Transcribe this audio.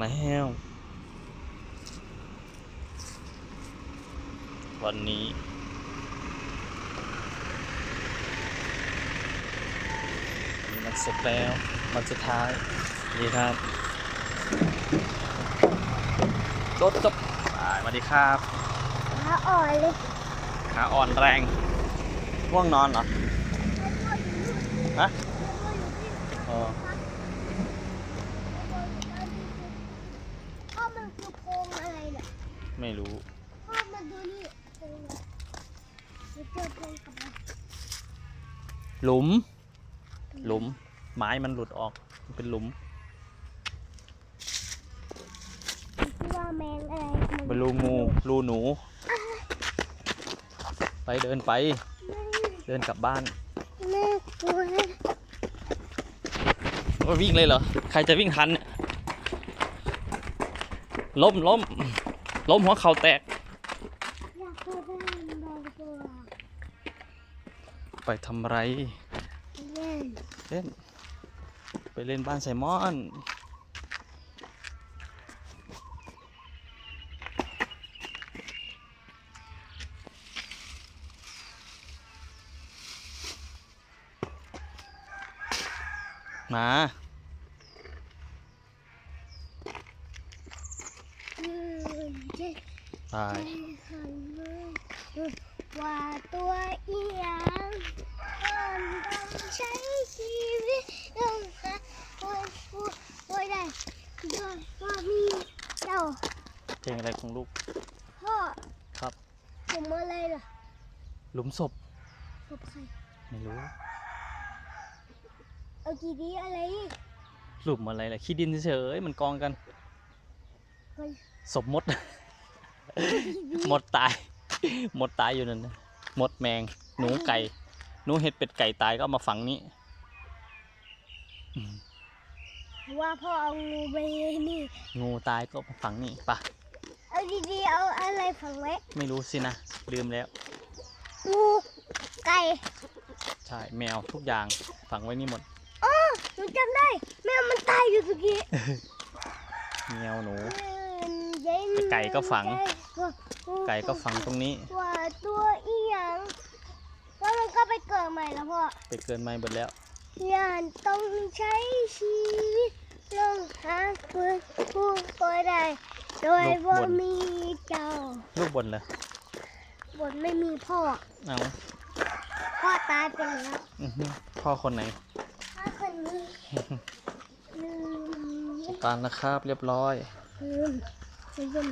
แล้ววันนี้วันนี้มันสุดแล้ววันสุดท้ายดีครับจดจบอ่าสวัสดีครับขาอ่อนเลยขาอ่อนแรงง่วงนอนเหรอฮะเออพ่อมันคือโพรงอะไรเนี่ย ไม่รู้พ่อมาดูนี่โพรงเนี่ยเดี๋ยวเจอโพรงกับมันหลุม หลุม ไม้มันหลุดออก มันเป็นหลุมคิดว่าแมงอะไรมันเป็นรูงูรูหนู ไปเดินไป เดินกลับบ้านน่ากลัวว่าวิ่งเลยเหรอ ใครจะวิ่งทันเนี่ยล้มล้ม ล้มหัวเข่าแตกได้บางตัวไปทำไรเล่นเล่น ไปเล่นบ้านไซมอนมา อืมเจ๊ ไปหันมาว่าตัวอีหยังคนต้องใช้ชีวิตต้องหาคนพูดไว้ได้โดยว่ามีเจ้าเพลงอะไรของลูก พ่อครับผมอะไรล่ะ หลุมศพกับใครไม่รู้ เอากี่ดีอะไร หลุมอะไรล่ะขี้ดินเฉยๆมันกองกันเฮ้ยศพมด มดตายมดตายอยู่นั่นนะมดแมง หนูไก่ หนูเห็ดเป็ดไก่ตายก็เอามาฝังนี้อืมว่าพ่อเอางูไปนี่ งูตายก็เอามาฝังนี่ปะเอาดีๆ เอาอะไรฝังไว้ ไม่รู้สินะ ลืมแล้ว งูไก่ใช่ แมวทุกอย่างฝังไว้นี่หมด อ๋อหนูจำได้ แมวมันตายอยู่ตะกี้ แมวหนูอืม เย็นไก่ก็ฝังก็ไก่ก็ฝังตรงนี้ว่าตัวอีหยังแล้วมันก็ไปเกิดใหม่แล้วพ่อไปเกินไม้หมดแล้วยานต้องใช้ชีวิตลองหาเพื่อนผู้ก็ได้โดยว่ามีเจ้า ลูกบนเลยบนไม่มีพ่อเอาพ่อตายไปแล้วอื้อหือพ่อคนไหนพ่อคนนี้ลืมตานนะครับเรียบร้อย ลืมลืม